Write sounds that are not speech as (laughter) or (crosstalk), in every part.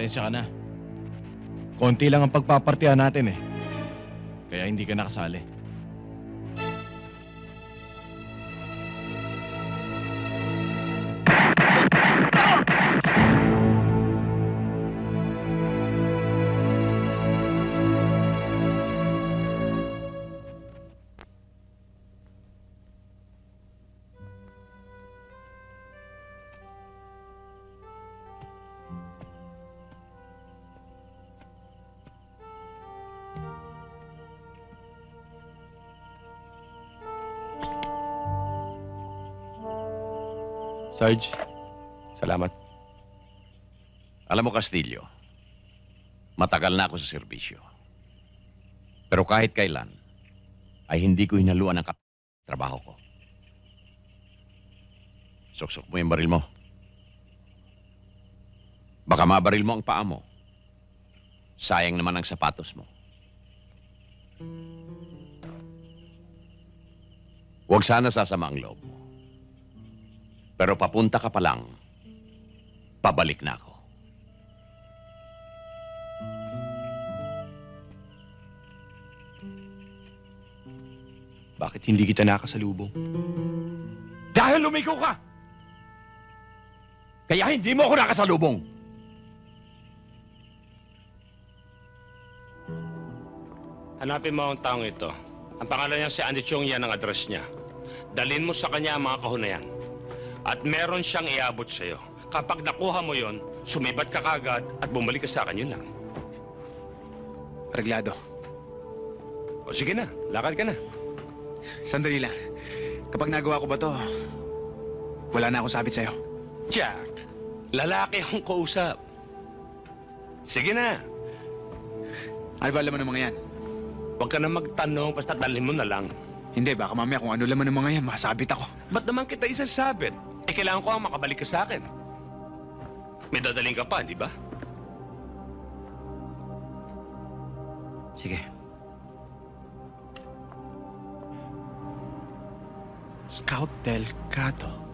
pasensya ka na. Konti lang ang pagpapartihan natin eh. Kaya hindi ka nakasali. Sarge, salamat. Alam mo, Castillo, matagal na ako sa serbisyo. Pero kahit kailan, ay hindi ko hinaluan ang trabaho ko. Suksok mo yung baril mo. Baka mabaril mo ang paa mo. Sayang naman ang sapatos mo. Huwag sana sasama ang loob mo. Pero papunta ka pa lang, pabalik na ako. Bakit hindi kita nakasalubong? Dahil lumiko ka! Kaya hindi mo ako nakasalubong. Hanapin mo ang taong ito. Ang pangalan niya si Andy Chong yan ang address niya. Dalin mo sa kanya ang mga kahon na yan. At meron siyang iabot sa'yo. Kapag nakuha mo yon, sumibat ka kagad at bumalik ka sa akin, yun lang. Reglado. O sige na, lakad ka na. Sandali lang. Kapag nagawa ko ba to, wala na akong sabit sa'yo. Jack, lalaki akong kausap. Sige na, Ano ba laman ng mga yan? huwag ka na magtanong, basta dalhin mo na lang. Hindi, baka mamaya kung ano laman ng mga yan, masabit ako. Ba't naman kita isasabit? Eh, kailangan ko ang makabalik ka sa akin. May dadaling ka pa, di ba? Sige. Scout Del Cato.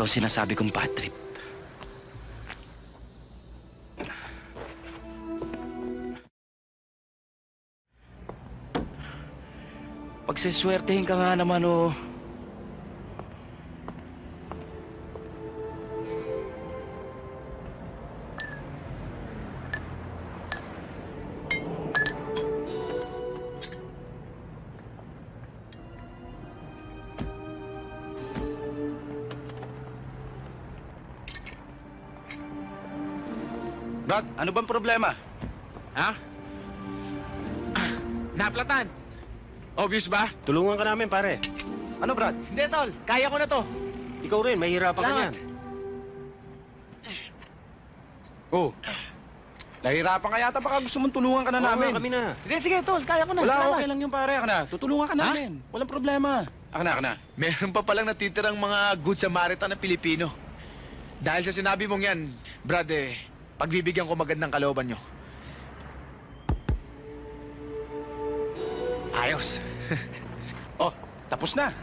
Ito ang sinasabi kong bad trip. Pagsiswertehin ka nga naman, oh. Brad, ano bang problema? Ha? Ah, Naplatan! Obvious ba? Tulungan ka namin, pare. Ano, Brad? Hindi, tol. Kaya ko na to. Ikaw rin, mahihirapan ka niyan. Oh. Nahihirapan ka yata, baka gusto mong tulungan ka na namin. kami na. Hindi, sige, tol. Kaya ko na. Wala, Salamat. okay lang yung pare. Ako na, tutulungan ka namin. Walang problema. Ako na, ako na. Meron pa palang natitirang mga good Samaritan na Pilipino. Dahil sa sinabi mong yan, Brad, eh, pagbibigyan ko magandang kalooban nyo. Ayos. (laughs) Oh, tapos na. (laughs)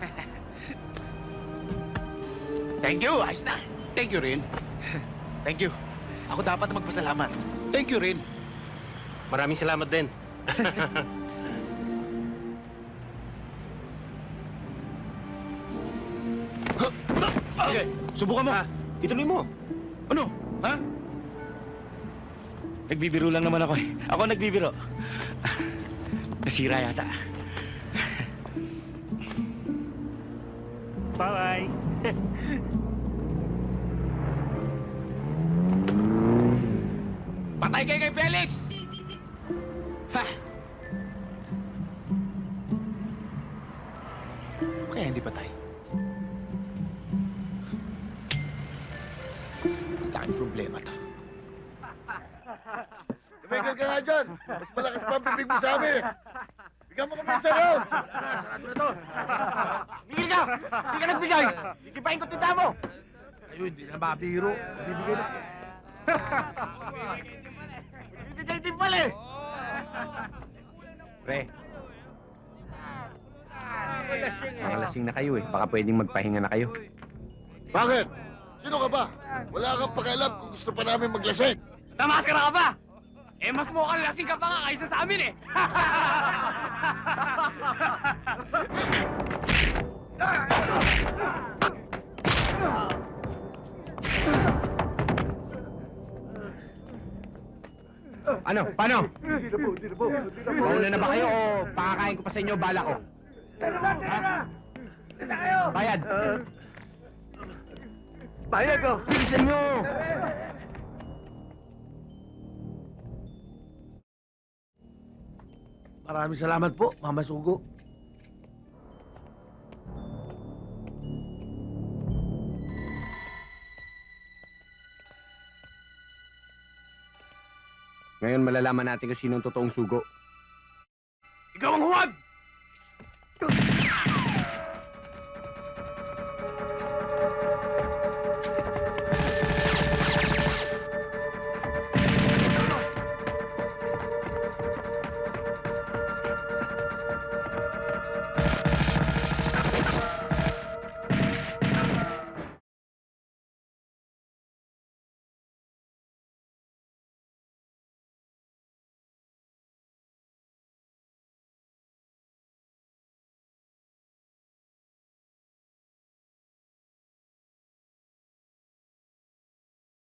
Thank you. Ayos na. Thank you rin. (laughs) Thank you. Ako dapat magpasalamat. Thank you rin. Maraming salamat din. Okay, subukan mo. Ituloy mo. Ano? Ha? Nagbibiro lang naman ako eh. Ako nagbibiro. Nasira yata. Bye-bye. Patay kayo kay Felix! Ha! Kaya hindi patay. Laking problema to. Tumigil ka nga dyan. Mas malakas pa ang bibig mo sa amin. Bigyan mo kami sa round. Bigil ka! Hindi ka nagbigay! Ikipain ko tinda mo! Ayun, hindi na mabiro. Bibigay na. Bibigay din pala eh! Pre. Mga lasing na kayo eh. Baka pwedeng magpahinga na kayo. Bakit? Sino ka ba? Wala kang pakialam kung gusto pa namin maglasing. Namaskara ka pa! Eh, mas mukhang lasing ka pa nga kaysa sa amin eh! Ano? Paano? Mauna na ba kayo o pakakain ko pa sa inyo bala ko? Bayad! Bayad ko. Bilisan nyo! Maraming salamat po, Mama Sugo. Ngayon malalaman natin kung sino ang totoong sugo. Ikaw ang huwag!